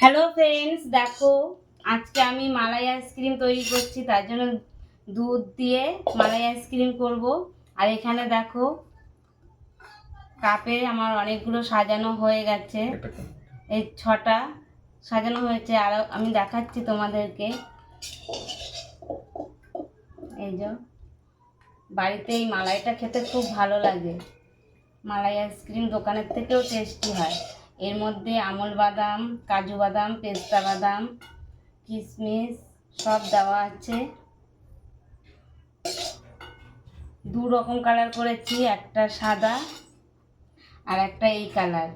Hello friends দেখো আজকে আমি মালাই আইসক্রিম তৈরি করছি তার জন্য দুধ দিয়ে মালাই আইসক্রিম করব। আর এখানে দেখো কাপে আমার অনেকগুলো সাজানো হয়ে গেছে। এই ছটা সাজানো হয়েছে আর আমি দেখাচ্ছি তোমাদেরকে। এই যে বাড়িতে এই মালাইটা খেতে খুব ভালো লাগে। মালাই আইসক্রিম দোকানের থেকেও টেস্টি হয়। এর মধ্যে আমল বাদাম, কাজু বাদাম, পেস্তা বাদাম কিশমিশ সব দেওয়া আছে। দু রকম কালার করেছি, একটা সাদা আর একটা এই কালার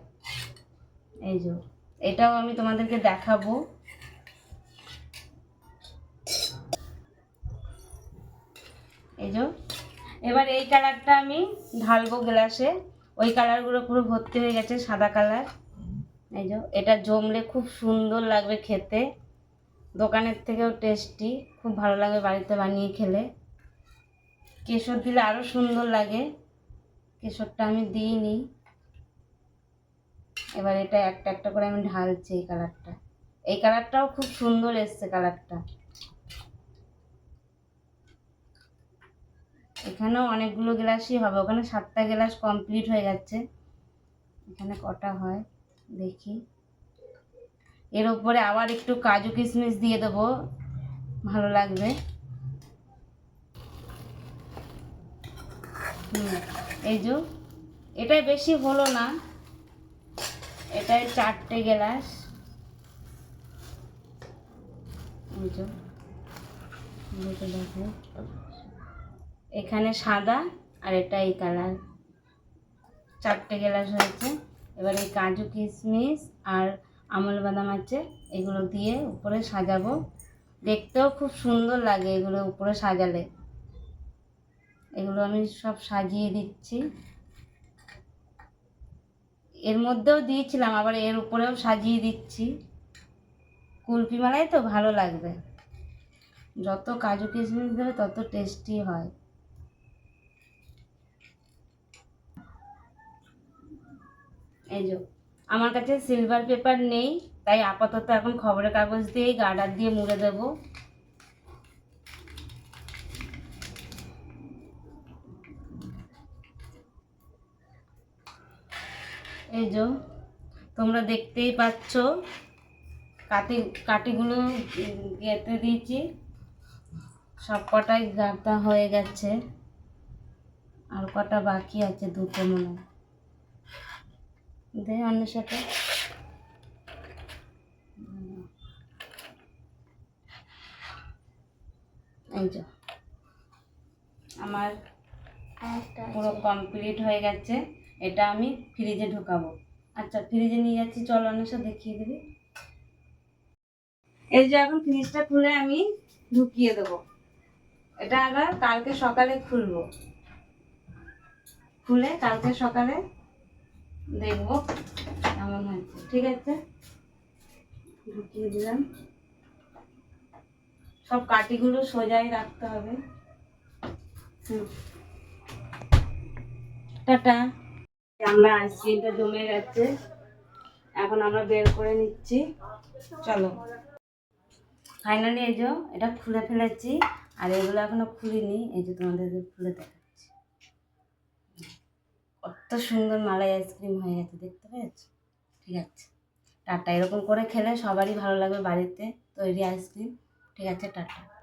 এই যে, এটাও আমি তোমাদেরকে দেখাবো। এই যে, এবার এই কালারটা আমি ঢালবো গ্লাসে ওই কালারগুলো পুরো ভর্তি হয়ে গেছে, সাদা কালার এই যে, এটা জমলে খুব সুন্দর লাগবে খেতে। দোকানের থেকেও টেস্টি খুব ভালো লাগে বাড়িতে বানিয়ে খেলে। কেশর দিলে আরও সুন্দর লাগে। কেশরটা আমি দিইনি। এবার এটা একটা একটা করে আমি ঢালছি এই কালারটা। এই কালারটাও খুব সুন্দর এসছে কালারটা। এখানেও অনেকগুলো গ্লাসই হবে। ওখানে সাতটা গ্লাস কমপ্লিট হয়ে যাচ্ছে এখানে কটা হয়? দেখি। এর উপরে আবার একটু কাজু কিশমিশ দিয়ে দেবো। ভালো লাগবে। এই যে, এটাই বেশি হলো না। এটাই চারটে গ্লাস। দেখো। এখানে সাদা আর এটা এই কালার। চারটে গ্লাস হয়েছে। এবার এই কাজু কিশমিশ আর আমল বাদাম আছে, এগুলো দিয়ে উপরে সাজাবো। দেখতেও খুব সুন্দর লাগে এগুলো উপরে সাজালে। এগুলো আমি সব সাজিয়ে দিচ্ছি। এর মধ্যেও দিয়েছিলাম, আবার এর উপরেও সাজিয়ে দিচ্ছি। কুলফি মালাই তো ভালো লাগবে। যত কাজু কিশমিশ দেবে তত টেস্টি হয়। এই যে, আমার কাছে সিলভার পেপার নেই, তাই আপাতত এখন খবরের কাগজ দিয়েই গার্ডার দিয়ে মুড়ে দেব। এই যে, তোমরা দেখতেই পাচ্ছ, কাটি, কাটিগুলো গেঁথে দিয়েছি। সব কটাই গাঁথা হয়ে গেছে। আর কটা বাকি আছে দুটো মনে হয়। দে অন্য সাথে। আমার পুরো কমপ্লিট হয়ে গেছে। এটা আমি ফ্রিজে ঢুকাবো। আচ্ছা ফ্রিজে নিয়ে যাচ্ছি। চল অন্বেষা দেখিয়ে দিবি। এই যে এখন ফ্রিজটা খুলে আমি ঢুকিয়ে দেবো। এটা আবার কালকে সকালে খুলবো। খুলে কালকে সকালে দেখব। কেমন হয়েছে? ঠিক আছে? ঢুকিয়ে দিলাম। সব কাটিগুলো সোজাই রাখতে হবে। টাটা। আমরা আইসক্রিমটা জমে গেছে। এখন আমরা বের করে নিচ্ছি। চলো। ফাইনালি এই এটা খুলে ফেলেছি। আর এগুলো এখনও খুলিনি। এই যে তোমাদেরকে খুলে দেখাচ্ছি। কত সুন্দর মালাই আইসক্রিম হয়ে গেছে, দেখতে পেয়েছ? ঠিক আছে। টাটা। এরকম করে খেলে সবারই ভালো লাগবে বাড়িতে তৈরি আইসক্রিম। ঠিক আছে, টাটা।